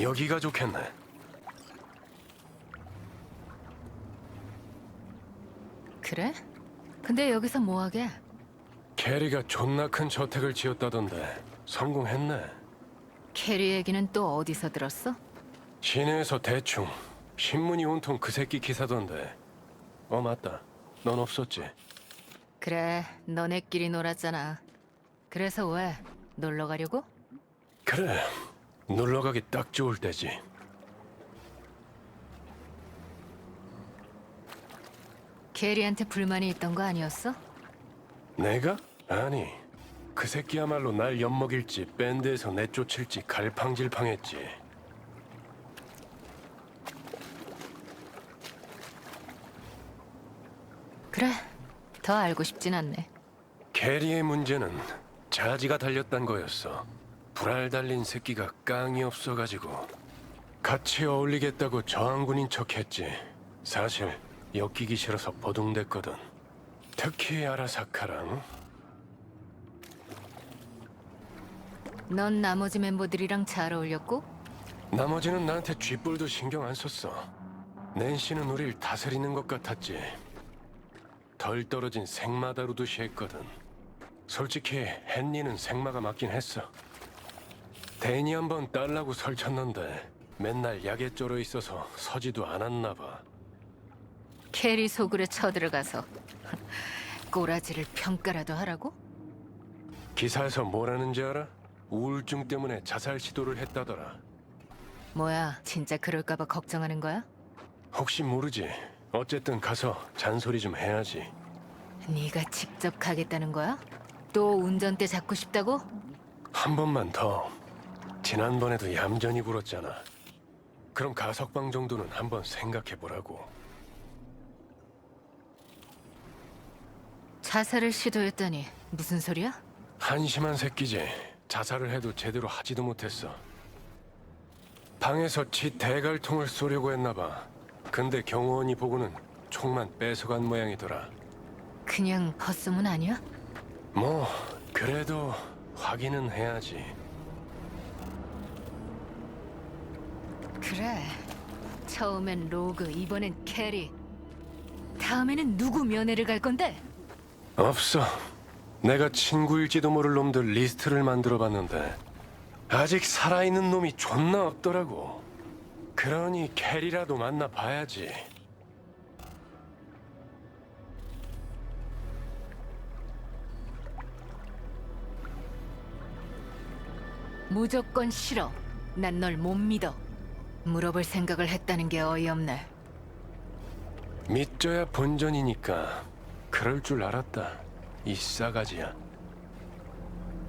여기가 좋겠네. 그래? 근데 여기서 뭐하게? 캐리가 존나 큰 저택을 지었다던데 성공했네. 캐리 얘기는 또 어디서 들었어? 시내에서 대충 신문이 온통 그 새끼 기사던데. 어 맞다. 넌 없었지. 그래, 너네끼리 놀았잖아. 그래서 왜? 놀러 가려고? 그래. 놀러 가기 딱 좋을 때지. 캐리한테 불만이 있던 거 아니었어? 내가? 아니. 그 새끼야말로 날 엿먹일지 밴드에서 내쫓을지 갈팡질팡했지. 그래, 더 알고 싶진 않네. 캐리의 문제는 자지가 달렸단 거였어. 불알 달린 새끼가 깡이 없어가지고 같이 어울리겠다고 저항군인 척했지. 사실 엮이기 싫어서 버둥댔거든. 특히 아라사카랑 넌 나머지 멤버들이랑 잘 어울렸고? 나머지는 나한테 쥐뿔도 신경 안 썼어. 낸시는 우릴 다스리는 것 같았지. 덜 떨어진 생마 다루듯이 했거든. 솔직히 헨리는 생마가 맞긴 했어. 데니 한번 딸라고 설쳤는데 맨날 약에 쩔어 있어서 서지도 않았나 봐. 캐리 속으로 쳐들어가서 꼬라지를 평가라도 하라고? 기사에서 뭐라는지 알아? 우울증 때문에 자살 시도를 했다더라. 뭐야, 진짜 그럴까봐 걱정하는 거야? 혹시 모르지. 어쨌든 가서 잔소리 좀 해야지. 네가 직접 가겠다는 거야? 또 운전대 잡고 싶다고? 한 번만 더. 지난번에도 얌전히 굴었잖아. 그럼 가석방 정도는 한번 생각해 보라고. 자살을 시도했다니 무슨 소리야? 한심한 새끼지. 자살을 해도 제대로 하지도 못했어. 방에서 지 대갈통을 쏘려고 했나 봐. 근데 경호원이 보고는 총만 뺏어간 모양이더라. 그냥 헛소문 아니야? 뭐 그래도 확인은 해야지. 그래. 처음엔 로그, 이번엔 캐리. 다음에는 누구 면회를 갈 건데? 없어. 내가 친구일지도 모를 놈들 리스트를 만들어 봤는데 아직 살아있는 놈이 존나 없더라고. 그러니 캐리라도 만나 봐야지. 무조건 싫어. 난 널 못 믿어. 물어볼 생각을 했다는 게 어이없네. 믿져야 본전이니까 그럴 줄 알았다. 이 싸가지야.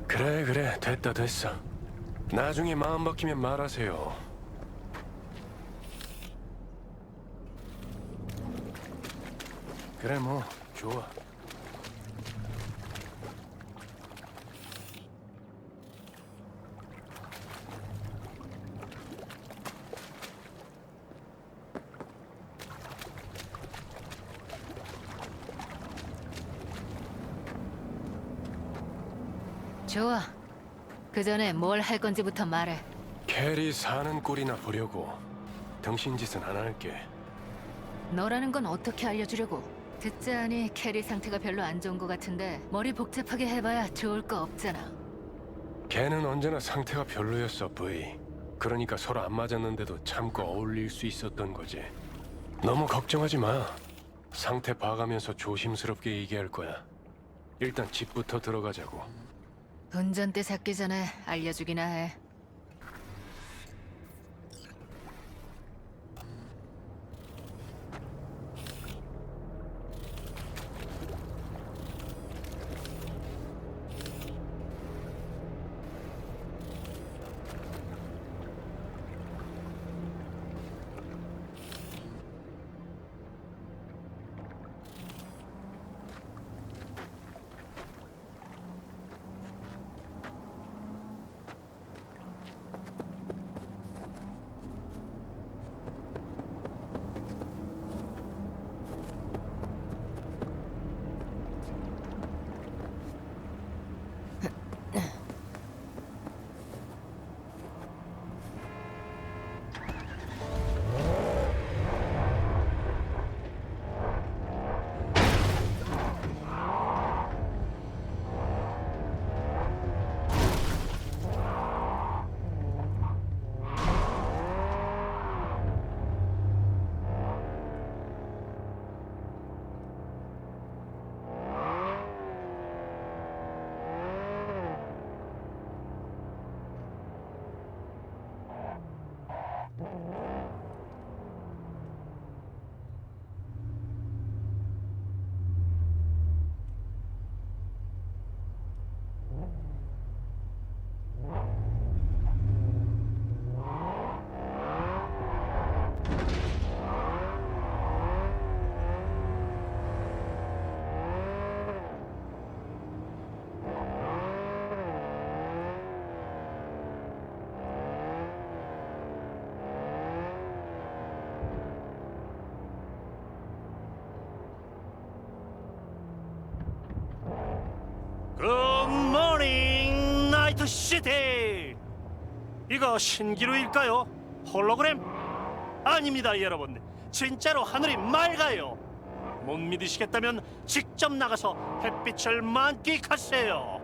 그래 그래 됐다 됐어. 나중에 마음 바뀌면 말하세요. 그래 뭐 좋아. 좋아. 그 전에 뭘 할 건지부터 말해. 캐리 사는 꼴이나 보려고. 당신 짓은 안 할게. 너라는 건 어떻게 알려주려고? 듣자 하니 캐리 상태가 별로 안 좋은 것 같은데 머리 복잡하게 해봐야 좋을 거 없잖아. 걔는 언제나 상태가 별로였어, 브이. 그러니까 서로 안 맞았는데도 참고 어울릴 수 있었던 거지. 너무 걱정하지 마. 상태 봐가면서 조심스럽게 얘기할 거야. 일단 집부터 들어가자고. 운전대 잡기 전에 알려주기나 해. 이거 신기루일까요? 홀로그램? 아닙니다, 여러분. 진짜로 하늘이 맑아요. 못 믿으시겠다면 직접 나가서 햇빛을 만끽하세요.